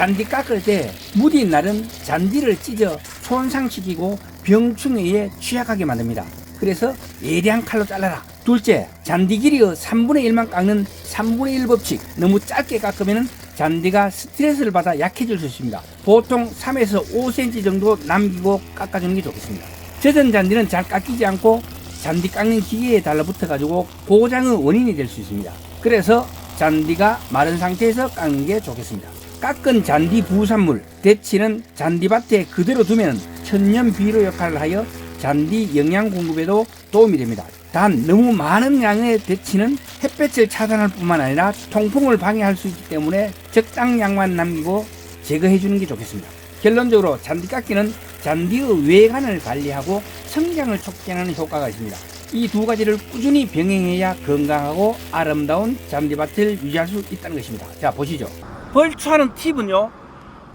잔디 깎을 때 무딘 날은 잔디를 찢어 손상시키고 병충해에 취약하게 만듭니다. 그래서 예리한 칼로 잘라라. 둘째, 잔디 길이의 3분의 1만 깎는 3분의 1 법칙. 너무 짧게 깎으면 잔디가 스트레스를 받아 약해질 수 있습니다. 보통 3에서 5cm 정도 남기고 깎아주는 게 좋겠습니다. 젖은 잔디는 잘 깎이지 않고 잔디 깎는 기계에 달라붙어 가지고 고장의 원인이 될 수 있습니다. 그래서 잔디가 마른 상태에서 깎는 게 좋겠습니다. 깎은 잔디 부산물 대치는 잔디밭에 그대로 두면 천년 비료 역할을 하여 잔디 영양 공급에도 도움이 됩니다. 단 너무 많은 양의 대치는 햇볕을 차단할 뿐만 아니라 통풍을 방해할 수 있기 때문에 적당량만 남기고 제거해 주는 게 좋겠습니다. 결론적으로 잔디 깎기는 잔디의 외관을 관리하고 성장을 촉진하는 효과가 있습니다. 이 두 가지를 꾸준히 병행해야 건강하고 아름다운 잔디밭을 유지할 수 있다는 것입니다. 자, 보시죠. 벌초하는 팁은요.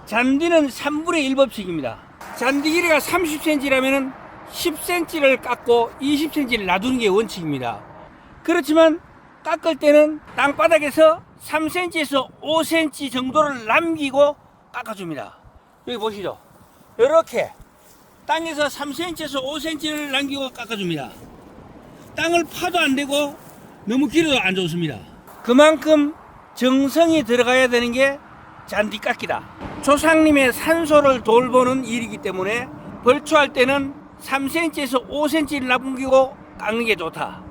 잔디는 3분의 1 법칙입니다. 잔디 길이가 30cm라면 10cm를 깎고 20cm를 놔두는 게 원칙입니다. 그렇지만 깎을 때는 땅바닥에서 3cm에서 5cm 정도를 남기고 깎아줍니다. 여기 보시죠. 이렇게 땅에서 3cm에서 5cm를 남기고 깎아줍니다. 땅을 파도 안 되고 너무 길어도 안 좋습니다. 그만큼 정성이 들어가야 되는 게 잔디 깎기다. 조상님의 산소를 돌보는 일이기 때문에 벌초할 때는 3cm에서 5cm를 남기고 깎는 게 좋다.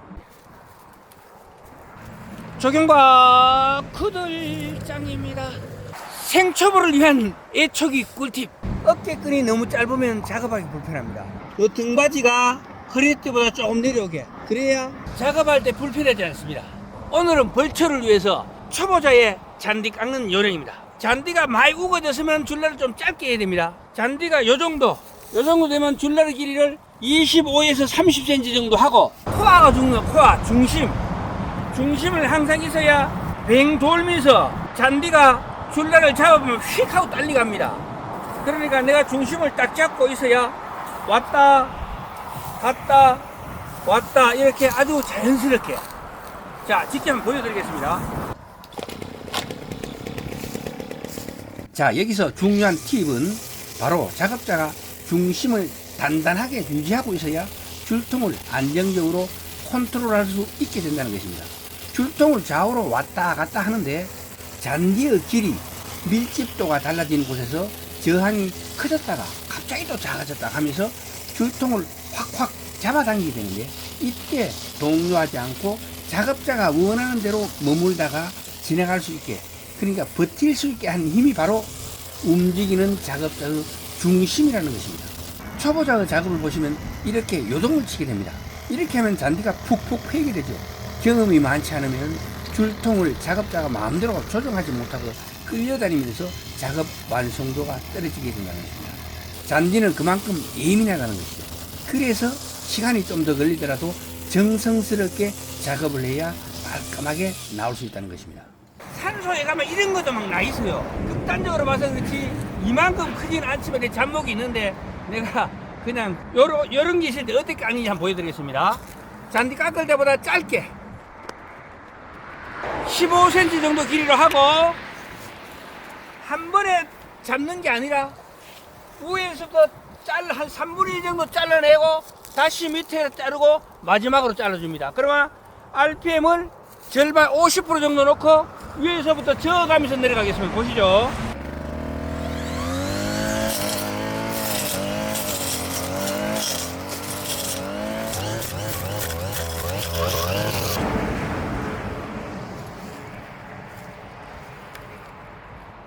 조경과 쿠들장입니다. 생초보를 위한 애초기 꿀팁. 어깨끈이 너무 짧으면 작업하기 불편합니다. 이 등받이가 허리띠보다 조금 내려오게. 그래야 작업할 때 불편하지 않습니다. 오늘은 벌초를 위해서 초보자의 잔디 깎는 요령입니다. 잔디가 많이 우거졌으면 줄날을 좀 짧게 해야 됩니다. 잔디가 요 정도, 요 정도 되면 줄날의 길이를 25에서 30cm 정도 하고 코아가 중요, 코아 중심. 중심을 항상 있어야 뱅 돌면서 잔디가 줄날을 잡으면 휙 하고 딸리 갑니다. 그러니까 내가 중심을 딱 잡고 있어야 왔다 갔다 왔다 이렇게 아주 자연스럽게 자 직접 한번 보여드리겠습니다. 자 여기서 중요한 팁은 바로 작업자가 중심을 단단하게 유지하고 있어야 줄통을 안정적으로 컨트롤할 수 있게 된다는 것입니다. 줄통을 좌우로 왔다 갔다 하는데 잔디의 길이, 밀집도가 달라지는 곳에서 저항이 커졌다가 갑자기 또 작아졌다 하면서 줄통을 확확 잡아당기게 되는데 이때 동요하지 않고 작업자가 원하는 대로 머물다가 진행할 수 있게 그러니까 버틸 수 있게 하는 힘이 바로 움직이는 작업자의 중심이라는 것입니다. 초보자의 작업을 보시면 이렇게 요동을 치게 됩니다. 이렇게 하면 잔디가 푹푹 패게 되죠. 경험이 많지 않으면 줄통을 작업자가 마음대로 조정하지 못하고 끌려다니면서 작업 완성도가 떨어지게 된다는 것입니다. 잔디는 그만큼 예민하다는 것이죠. 그래서 시간이 좀 더 걸리더라도 정성스럽게 작업을 해야 깔끔하게 나올 수 있다는 것입니다. 산소에 가면 이런 것도 막 나 있어요. 극단적으로 봐서 그렇지 이만큼 크지는 않지만 내 잡목이 있는데 내가 그냥 요런, 요런 게 있을 때 어떻게 깎는지 한번 보여드리겠습니다. 잔디 깎을 때보다 짧게 15cm 정도 길이로 하고 한 번에 잡는 게 아니라 위에서부터 잘라 한 3분의 1 정도 잘라내고 다시 밑에 자르고 마지막으로 잘라줍니다. 그러면 RPM을 절반 50% 정도 놓고 위에서부터 저어가면서 내려가겠습니다. 보시죠.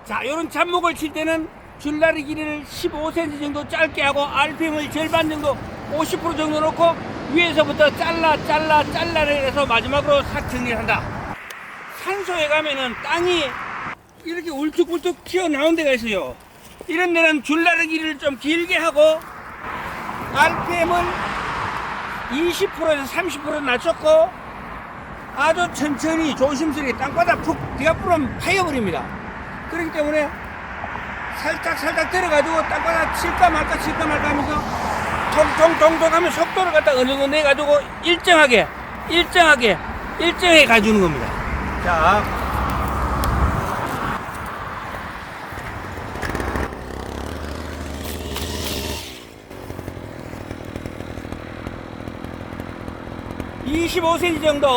자, 요런 잡목을 칠 때는 줄다리 길이를 15cm 정도 짧게 하고 RPM을 절반 정도 50% 정도 놓고 위에서부터 잘라 잘라 잘라내서 마지막으로 싹 정리한다. 산소에 가면은 땅이 이렇게 울쭉불쭉 튀어나온 데가 있어요. 이런 데는 길이를 좀 길게 하고 RPM을 20%에서 30% 낮췄고 아주 천천히 조심스럽게 땅바닥 푹 뒤앞으로 파여버립니다. 그렇기 때문에 살짝 살짝 들어가지고 땅바닥 칠까 말까 칠까 말까 하면서 통통통통 하면 속도를 갖다 어느 정도 내가지고 일정하게 일정하게 일정하게 가주는 겁니다. 자. (25cm) 정도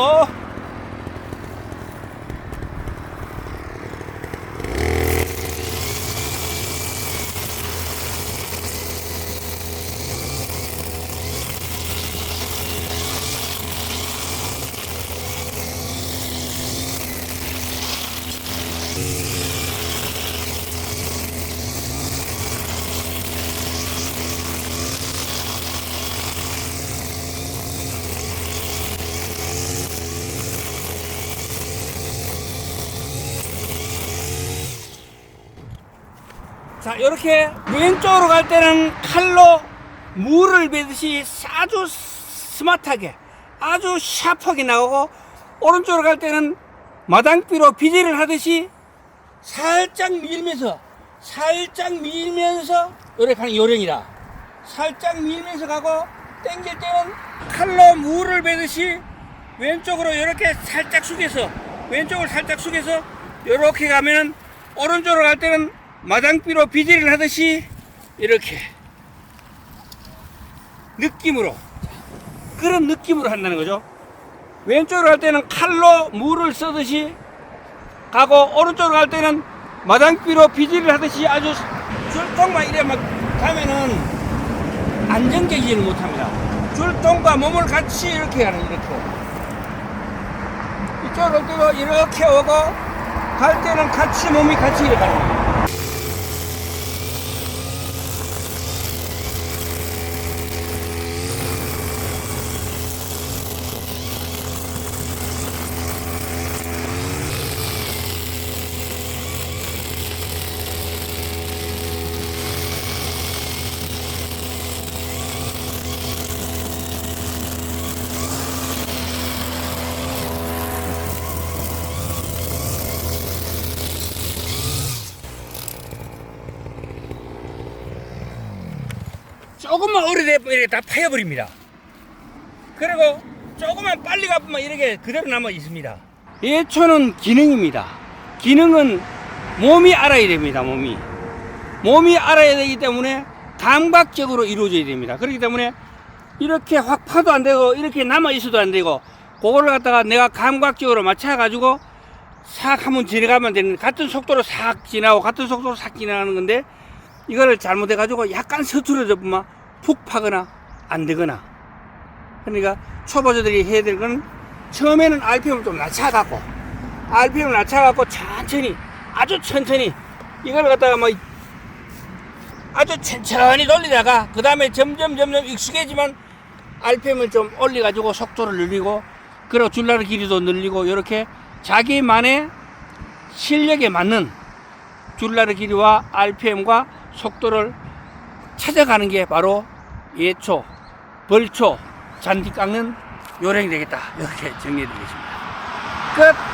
자, 이렇게 왼쪽으로 갈 때는 칼로 물을 베듯이 아주 스마트하게, 아주 샤프하게 나오고, 오른쪽으로 갈 때는 마당비로 비질을 하듯이 살짝 밀면서, 살짝 밀면서, 이렇게 하는 요령이라. 살짝 밀면서 가고, 땡길 때는 칼로 물을 베듯이 왼쪽으로 이렇게 살짝 숙여서, 왼쪽을 살짝 숙여서, 이렇게 가면은, 오른쪽으로 갈 때는 마당비로 비질을 하듯이 이렇게 느낌으로 그런 느낌으로 한다는 거죠. 왼쪽으로 갈 때는 칼로 물을 쓰듯이 가고 오른쪽으로 갈 때는 마당비로 비질을 하듯이 아주 줄통만 이래 막 가면은 안정적이지를 못합니다. 줄통과 몸을 같이 이렇게 가는 이렇게 이쪽으로 올 때도 이렇게 오고 갈 때는 같이 몸이 같이 이렇게 가는 거예요. 조금만 오래되면 다 파여버립니다. 그리고 조금만 빨리 가보면 이렇게 그대로 남아 있습니다. 예초는 기능입니다. 기능은 몸이 알아야 됩니다. 몸이 몸이 알아야 되기 때문에 감각적으로 이루어져야 됩니다. 그렇기 때문에 이렇게 확 파도 안 되고 이렇게 남아 있어도 안 되고 그거를 갖다가 내가 감각적으로 맞춰가지고 싹 한번 지나가면 되는 같은 속도로 싹 지나고 같은 속도로 싹 지나가는 건데 이거를 잘못해가지고 약간 서투러져 보면 푹 파거나 안 되거나. 그러니까 초보자들이 해야 될건 처음에는 RPM을 좀 낮춰갖고 RPM을 낮춰갖고 천천히 아주 천천히 이걸 갖다가 뭐 아주 천천히 돌리다가 그 다음에 점점 점점 익숙해지면 RPM을 좀 올려가지고 속도를 늘리고 그리고 줄라르 길이도 늘리고 이렇게 자기만의 실력에 맞는 줄라르 길이와 RPM과 속도를 찾아가는 게 바로 예초, 벌초, 잔디 깎는 요령이 되겠다. 이렇게 정리해 드리겠습니다. 끝!